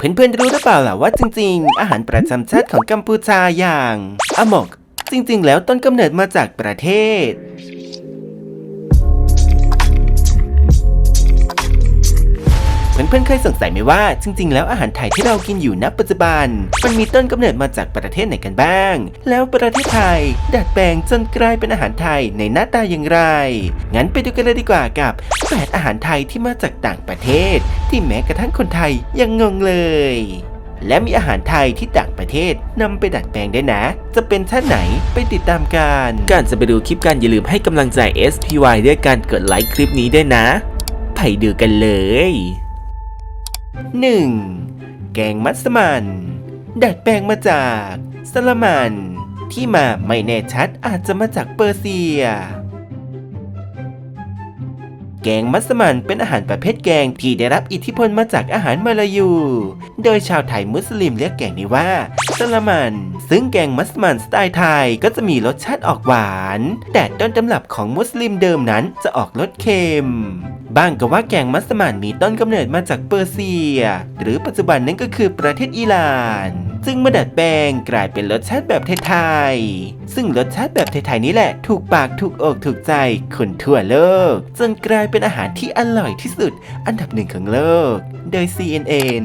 เพื่อนๆรู้หรือเปล่าล่ะว่าจริงๆ อาหารประจำชาติของกัมพูชาอย่างอะมก จริงๆ แล้วต้นกำเนิดมาจากประเทศ เพื่อนๆเคยสงสัยไหมว่าจริง ๆ แล้วอาหารไทยที่เรากินอยู่ณปัจจุบัน มันมีต้นกำเนิดมาจากประเทศไหนกันบ้าง แล้วประเทศไทย ดัดแปลงจนกลายเป็นอาหารไทยในหน้าตาอย่างไร งั้นไปดูกันเลยดีกว่ากับ8อาหารไทยที่มาจากต่างประเทศ ที่แม้กระทั่งคนไทยยังงงเลยและมีอาหารไทยที่ต่างประเทศนำไปดัดแปลงได้นะ จะเป็นชาติไหนไปติดตามกันก่อนจะไปดูคลิปกันอย่าลืมให้กำลังใจ SPY ด้วยการกดไลค์คลิปนี้ด้วยนะ ไปดูกันเลย 1. แกงมัสมันดัดแปลงมาจากสลามัน ที่มาไม่แน่ชัดอาจจะมาจากเปอร์เซีย แกงมัสมันเป็นอาหารประเภทแกงที่ได้รับอิทธิพลมาจากอาหารมาลายู โดยชาวไทยมุสลิมเรียกแกงนี้ว่าสลามัน ซึ่งแกงมัสมันสไตล์ไทยก็จะมีรสชาติออกหวาน แต่ต้นตำรับของมุสลิมเดิมนั้นจะออกรสเค็ม บ้างก็ว่าแกงมัสมั่นมีต้นกำเนิดมาจากเปอร์เซีย หรือปัจจุบันนั้นก็คือประเทศอิหร่านซึ่งมาดัดแปลงกลายเป็นรสชาติแบบไทยๆ ซึ่งรสชาติแบบไทยๆนี้แหละ ถูกปากถูกอกถูกใจคนทั่วโลก จนกลายเป็นอาหารที่อร่อยที่สุด อันดับหนึ่งของโลก โดย CNN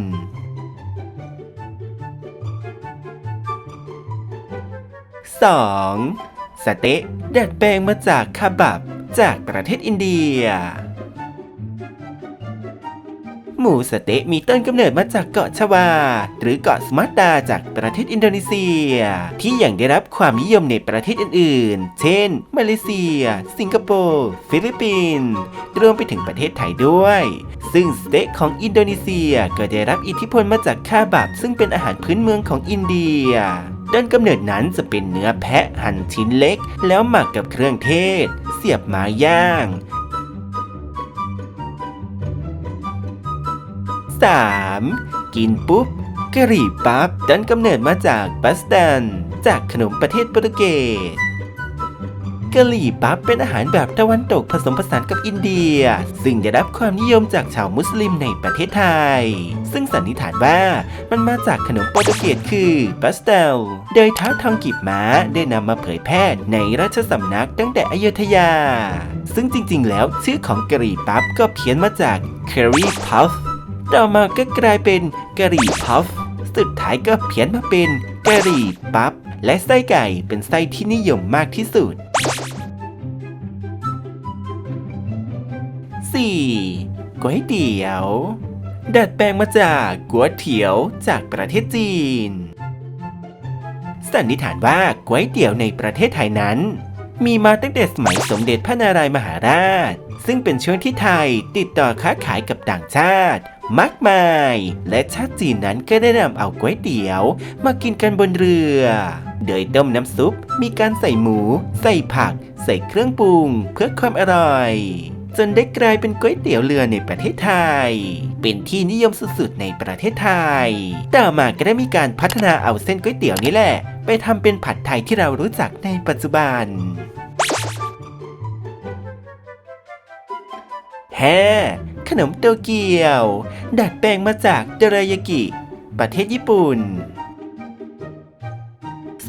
2. สเต๊ะดัดแปลงมาจากคาบับ จากประเทศอินเดีย หมูสเต๊ะมีต้นกำเนิดมาจากเกาะชวา หรือเกาะสมาร์ตาจากประเทศอินโดนีเซีย ที่ยังได้รับความนิยมในประเทศอื่นๆ เช่น มาเลเซีย สิงคโปร์ ฟิลิปปินส์รวมไปถึงประเทศไทยด้วย ซึ่งสเต๊ะของอินโดนีเซียก็ได้รับอิทธิพลมาจากคาบับซึ่งเป็นอาหารพื้นเมืองของอินเดียต้นกำเนิดนั้นจะเป็นเนื้อแพะหั่นชิ้นเล็ก แล้วหมักกับเครื่องเทศ เสียบไม้ย่าง 3. กินปุ๊บกะหรี่ปั๊บต้นกำเนิดมาจากบัสตัน จากขนมประเทศโปรตุเกสกะหรี่ปั๊บเป็นอาหารแบบตะวันตกผสมผสานกับอินเดีย ซึ่งได้รับความนิยมจากชาวมุสลิมในประเทศไทย ซึ่งสันนิษฐานว่ามันมาจากขนมโปรตุเกสคือบัสเตลโดยท้าวทองกีบม้าได้นำมาเผยแพร่ในราชสำนักตั้งแต่อยุธยา ซึ่งจริงๆ แล้วชื่อของกะหรี่ปั๊บก็เพี้ยนมาจาก curry puff ต่อมาก็กลายเป็นกะหรี่พัฟสุดท้ายก็เพี้ยนมาเป็นกะหรี่ปั๊บและไส้ไก่เป็นไส้ที่นิยมมากที่สุด 4. ก๋วยเตี๋ยว ดัดแปลงมาจากก๋วยเตี๋ยวจากประเทศจีน สันนิษฐานว่าก๋วยเตี๋ยวในประเทศไทยนั้น มีมาตั้งแต่สมัยสมเด็จพระนารายมหาราช ซึ่งเป็นช่วงที่ไทยติดต่อค้าขายกับต่างชาติ มากมาย และชาติจีนนั้นก็ได้นำเอาก๋วยเตี๋ยว มากินกันบนเรือ โดยต้มน้ำซุปมีการใส่หมู ใส่ผัก ใส่เครื่องปรุง เพื่อความอร่อย จนได้กลายเป็นก๋วยเตี๋ยวเรือในประเทศไทย เป็นที่นิยมสุดๆในประเทศไทย ต่อมาก็ได้มีการพัฒนาเอาเส้นก๋วยเตี๋ยวนี้แหละ ไปทำเป็นผัดไทยที่เรารู้จักในปัจจุบันแฮ ขนมโตเกียว ดัดแปลงมาจากเดรายากิ ประเทศญี่ปุ่น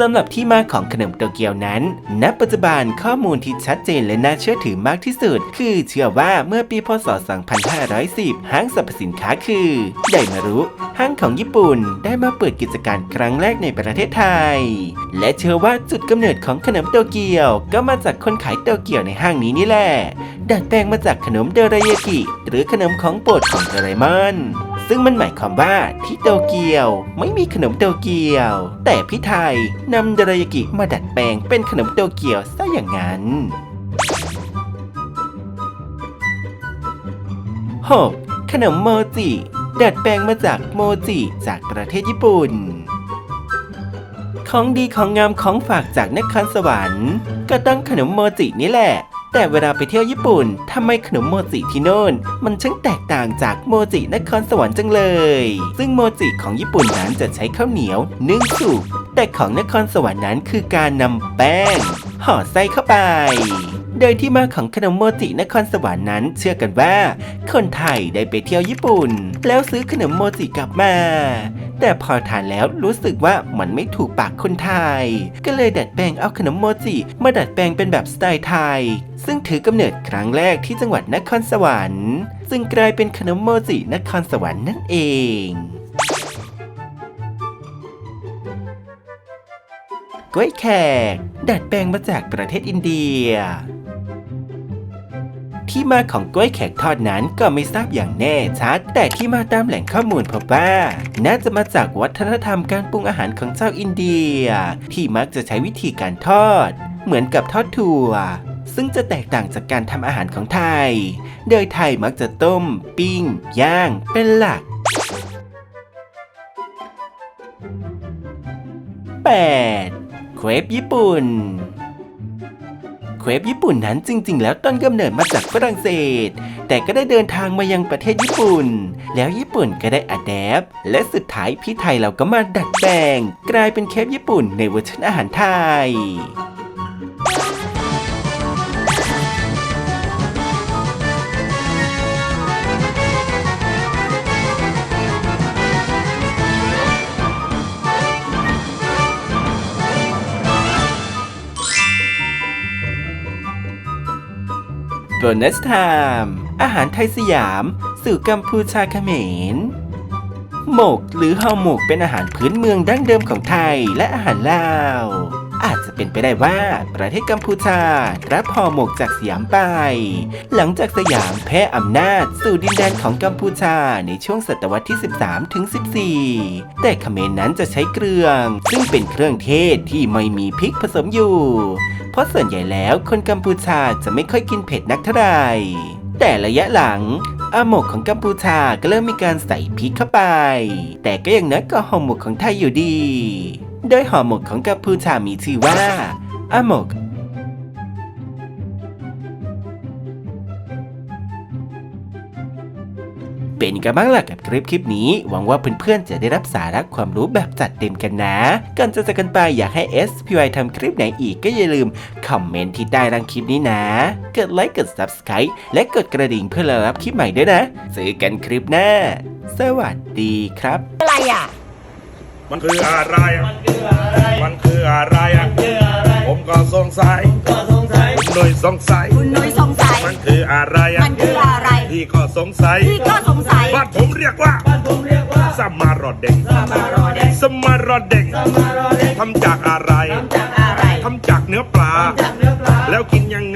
สำหรับที่มาของขนมโตเกียวนั้น ณ ปัจจุบันข้อมูลที่ชัดเจนและน่าเชื่อถือมากที่สุด คือเชื่อว่าเมื่อปีพศ 2510 ห้างสรรพสินค้าคือไดมารุห้างของญี่ปุ่นได้มาเปิดกิจการครั้งแรกในประเทศไทย และเชื่อว่าจุดกำเนิดของขนมโตเกียว ก็มาจากคนขายโตเกียวในห้างนี้นี่แหละดัดแปลงมาจากขนมเดรายากิหรือขนมของโปรดของโดเรมอน ซึ่งมันหมายความว่าที่โตเกียวไม่มีขนมโตเกียว แต่พี่ไทยนำเดรายากิมาดัดแปลงเป็นขนมโตเกียวซะอย่างนั้น 6. ขนมโมจิ ดัดแปลงมาจากโมจิจากประเทศญี่ปุ่น ของดีของงามของฝากจากนครสวรรค์ ก็ต้องขนมโมจินี่แหละ แต่เวลาไปเที่ยวญี่ปุ่นทำไมขนมโมจิที่โน่น มันช่างแตกต่างจากโมจินครสวรรค์จังเลย ซึ่งโมจิของญี่ปุ่นนั้นจะใช้ข้าวเหนียวนึ่งสุกแต่ของนครสวรรค์นั้นคือการนำแป้งห่อไส้เข้าไป โดยที่มาของขนมโมจินครสวรรค์นั้น เชื่อกันว่า คนไทยได้ไปเที่ยวญี่ปุ่น แล้วซื้อขนมโมจิกลับมา แต่พอทานแล้วรู้สึกว่ามันไม่ถูกปากคนไทย ก็เลยดัดแปลงเอาขนมโมจิมาดัดแปลงเป็นแบบสไตล์ไทย ซึ่งถือกำเนิดครั้งแรกที่จังหวัดนครสวรรค์ซึ่งกลายเป็นขนมโมจินครสวรรค์นั่นเองกล้วยแขกดัดแปลงมาจากประเทศอินเดีย ที่มาของกล้วยแขกทอดนั้นก็ไม่ทราบอย่างแน่ชัด แต่ที่มาตามแหล่งข้อมูลพบว่า น่าจะมาจากวัฒนธรรมการปรุงอาหารของชาวอินเดีย ที่มักจะใช้วิธีการทอด เหมือนกับทอดถั่วซึ่งจะแตกต่างจากการทำอาหารของไทย โดยไทยมักจะต้ม ปิ้ง ย่าง เป็นหลัก 8. เครปญี่ปุ่น เครปญี่ปุ่นนั้นจริง ๆ แล้วต้นกำเนิดมาจากฝรั่งเศส แต่ก็ได้เดินทางมายังประเทศญี่ปุ่น แล้วญี่ปุ่นก็ได้อัดแอปและสุดท้ายพี่ไทยเราก็มาดัดแปลง กลายเป็นเครปญี่ปุ่นในเวอร์ชันอาหารไทย โบนัสไทม์อาหารไทยสยามสู่กัมพูชาเขมร หมกหรือห่อหมกเป็นอาหารพื้นเมืองดั้งเดิมของไทยและอาหารลาว อาจจะเป็นไปได้ว่าประเทศกัมพูชา รับห่อหมกจากสยามไป หลังจากสยามแพ้อำนาจสู่ดินแดนของกัมพูชาในช่วงศตวรรษที่ 13ถึง14 แต่เขมรนั้นจะใช้เกลือง ซึ่งเป็นเครื่องเทศที่ไม่มีพริกผสมอยู่ เพราะส่วนใหญ่แล้วคนกัมพูชาจะไม่ค่อยกินเผ็ดนักเท่าไหร่แต่ระยะหลังอาหมกของกัมพูชาก็เริ่มมีการใส่พริกเข้าไป แต่ก็ยังน้อยกว่าห่อหมกของไทยอยู่ดี โดยห่อหมกของกัมพูชามีชื่อว่าอาหมก เป็นกันบ้างล่ะกับคลิปคลิปนี้ หวังว่าเพื่อนๆจะได้รับสาระความรู้แบบจัดเต็มกันนะก่อนจะจากกันไปอยากให้ SPY ทำคลิปไหนอีกก็อย่าลืมคอมเมนต์ที่ใต้รังคลิปนี้นะ กดไลค์กด Subscribe และกดกระดิ่งเพื่อรอรับคลิปใหม่ด้วยนะเจอกันคลิปหน้า สวัสดีครับอะไรอะมันคืออะไรอะมันคืออะไรอะผมก็สงสัย คุณหน่วยสงสัย คุณนุ้ยสงสัย มันคืออะไรอะมันคืออะไร พี่ก็สงสัยพี่ก็สงสัย บ้านผมเรียกว่าสมารอดเด็กสมารอดเด็กทำจากอะไรอะไรทำจากเนื้อปลา แล้วกินยังไง